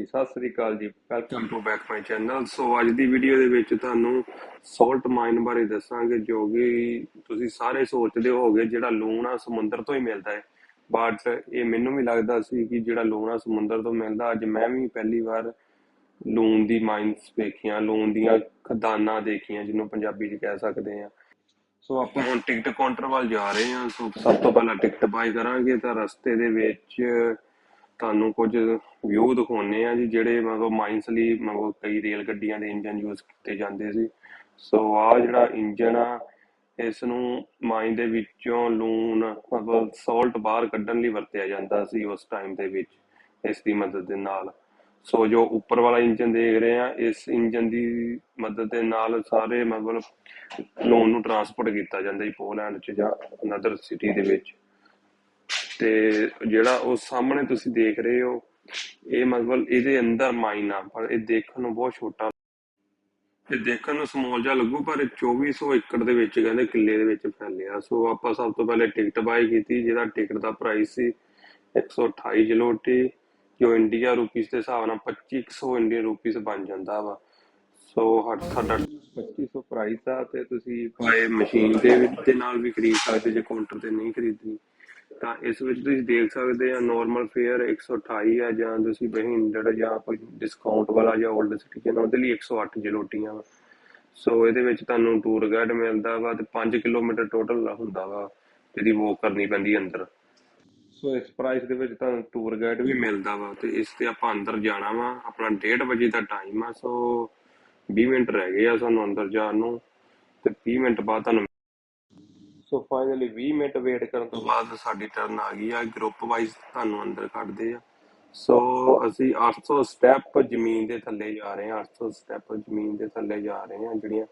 ਹਾਂਜੀ ਸਤਿ ਸ੍ਰੀ ਅਕਾਲ ਜੀ। Welcome to back my channel so ਅੱਜ ਦੀ ਵੀਡੀਓ ਦੇ ਵਿੱਚ ਤੁਹਾਨੂੰ ਸਾਲਟ ਮਾਈਨ ਬਾਰੇ ਦੱਸਾਂਗੇ, ਜੋ ਕਿ ਤੁਸੀਂ ਸਾਰੇ ਸੋਚਦੇ ਹੋਗੇ ਜਿਹੜਾ ਲੂਣ ਸਮੁੰਦਰ ਤੋਂ ਹੀ ਮਿਲਦਾ ਹੈ। ਬਟ ਇਹ ਮੈਨੂੰ ਵੀ ਲੱਗਦਾ ਸੀ ਕਿ ਜਿਹੜਾ ਲੂਣ ਸਮੁੰਦਰ ਤੋਂ ਮਿਲਦਾ, ਅੱਜ ਮੈਂ ਵੀ ਪਹਿਲੀ ਵਾਰ ਲੂਣ ਦੀ ਮਾਈਨਸ ਵੇਖੀਆਂ, ਲੂਣ ਦੀਆਂ ਖਦਾਨਾਂ ਦੇਖੀਆਂ, ਜਿਹਨੂੰ ਪੰਜਾਬੀ 'ਚ ਕਹਿ ਸਕਦੇ ਆ ਸੋ ਆਪਾਂ ਹੁਣ ਟਿਕਟ ਕਾਊਂਟਰ ਵੱਲ ਜਾ ਰਹੇ ਹਾਂ। ਸੋ ਸਭ ਤੋਂ ਪਹਿਲਾਂ ਟਿਕਟ ਬਾਈ ਕਰਾਂਗੇ ਤਾਂ ਰਸਤੇ ਦੇ ਵਿੱਚ ਤੁਹਾਨੂੰ ਕੁਝ ਵਿਊ ਦਿਖਾਉਣੇ ਆ ਜੀ, ਜਿਹੜੇ ਮਤਲਬ ਮਾਈਨਸ ਲਈ ਮਤਲਬ ਕਈ ਰੇਲ ਗੱਡੀਆਂ ਦੇ ਇੰਜਨ ਯੂਜ਼ ਕੀਤੇ ਜਾਂਦੇ ਸੀ। ਸੋ ਆ ਜਿਹੜਾ ਇੰਜਨ ਆ ਇਸ ਨੂੰ ਮਾਈਨ ਦੇ ਵਿੱਚੋਂ ਲੂਣ, ਮਤਲਬ ਸਾਲਟ ਬਾਹਰ ਕੱਢਣ ਲਈ ਵਰਤਿਆ ਜਾਂਦਾ ਸੀ ਉਸ ਟਾਈਮ ਦੇ ਵਿੱਚ, ਇਸ ਦੀ ਮਦਦ ਦੇ ਨਾਲ। ਸੋ ਜੋ ਉੱਪਰ ਵਾਲਾ ਇੰਜਨ ਦੇਖ ਰਹੇ ਆ ਇਸ ਇੰਜਨ ਦੀ ਮਦਦ ਦੇ ਨਾਲ ਸਾਰੇ ਮਤਲਬ ਲੂਣ ਨੂੰ ਟਰਾਂਸਪੋਰਟ ਕੀਤਾ ਜਾਂਦਾ ਸੀ ਪੋਲੈਂਡ ਚ ਜਾਂ ਅਨਦਰ ਸਿਟੀ ਦੇ ਵਿੱਚ। ਤੇ ਜਿਹੜਾ ਉਹ ਸਾਹਮਣੇ ਤੁਸੀਂ ਦੇਖ ਰਹੇ ਹੋ, ਇਹ ਮਤਲਬ ਇਹਦੇ ਅੰਦਰ ਮਾਈਨ ਆ, ਪਰ ਇਹ ਦੇਖਣ ਨੂੰ ਬਹੁਤ ਛੋਟਾ ਇਹ ਦੇਖਣ ਨੂੰ ਸਮਾਲ ਜਿਹਾ ਲੱਗੂ, ਪਰ 2400 ਏਕੜ ਦੇ ਵਿੱਚ ਕਹਿੰਦੇ ਕਿੱਲੇ ਦੇ ਵਿੱਚ ਫੈਲਿਆ। ਸੋ ਆਪਾਂ ਸਭ ਤੋਂ ਪਹਿਲੇ ਟਿਕਟ ਬਾਈ ਕੀਤੀ, ਜਿਹਦਾ ਟਿਕਟ ਦਾ ਪ੍ਰਾਈਸ ਸੀ 128 ਜਲੋਟੀ, ਜੋ ਇੰਡੀਆ ਰੁਪੀਸ ਦੇ ਹਿਸਾਬ ਨਾਲ 2500 ਇੰਡੀਅਨ ਰੁਪੀਸ ਬਣ ਜਾਂਦਾ ਵਾ। ਸੋ ਹਰ ਸਾਡਾ 2500 ਪ੍ਰਾਈਸ ਆ, ਤੇ ਤੁਸੀਂ ਭਾਵੇਂ ਮਸ਼ੀਨ ਦੇ ਨਾਲ ਵੀ ਖਰੀਦ ਸਕਦੇ ਜੇ ਕਾਊਂਟਰ ਤੇ ਨਹੀਂ ਖਰੀਦਣੀ। ਤਾਂ ਇਸ ਵਿੱਚ ਤੁਸੀਂ ਦੇਖ ਸਕਦੇ ਆ ਨਾਰਮਲ ਫੇਅਰ 128 ਹੈ ਜਾਂ ਤੁਸੀਂ ਬਹਿੰਡਡ ਜਾਂ ਕੋਈ ਡਿਸਕਾਊਂਟ ਵਾਲਾ ਜਾਂ 올ਡ ਸਿਟੀਜ਼ਨ ਉਹਦੇ ਲਈ 108 ਜਲੋਟੀਆਂ ਸੋ ਇਹਦੇ ਵਿੱਚ ਤੁਹਾਨੂੰ ਟੂਰ ਗਾਈਡ ਮਿਲਦਾ ਵਾ ਤੇ 5 ਕਿਲੋਮੀਟਰ ਟੋਟਲ ਹੁੰਦਾ ਵਾ, ਜਿਹਦੀ ਵੋਕ ਕਰਨੀ ਪੈਂਦੀ ਅੰਦਰ। ਸੋ ਇਸ ਪ੍ਰਾਈਸ ਦੇ ਵਿੱਚ ਤੁਹਾਨੂੰ ਟੂਰ ਗਾਈਡ ਵੀ ਮਿਲਦਾ ਵਾ ਤੇ ਇਸ ਤੇ ਆਪਾਂ ਅੰਦਰ ਜਾਣਾ ਵਾ, ਆਪਣਾ 1:30 ਵਜੇ ਦਾ ਟਾਈਮ ਆ। ਸੋ 20 ਮਿੰਟ ਰਹਿ ਗਏ ਆ ਸਾਨੂੰ ਅੰਦਰ ਜਾਣ ਨੂੰ ਤੇ 20 ਮਿੰਟ ਬਾਅਦ ਤੁਹਾਨੂੰ ਸੋ ਫਾਈਨਲੀ 20 ਮਿੰਟ ਵੇਟ ਕਰਨ ਤੋਂ ਬਾਅਦ ਸਾਡੀ ਟਰਨ ਆ ਗਈ ਆ। ਗਰੁੱਪ ਵਾਈਜ਼ ਤੁਹਾਨੂੰ ਅੰਦਰ ਕੱਢਦੇ ਆ। ਸੋ ਅਸੀਂ 800 ਸਟੈਪ ਜ਼ਮੀਨ ਦੇ ਥੱਲੇ ਜਾ ਰਹੇ ਹਾਂ। 800 ਸਟੈਪ ਜ਼ਮੀਨ ਦੇ ਥੱਲੇ ਜਾ ਰਹੇ ਆ ਜਿਹੜੀਆਂ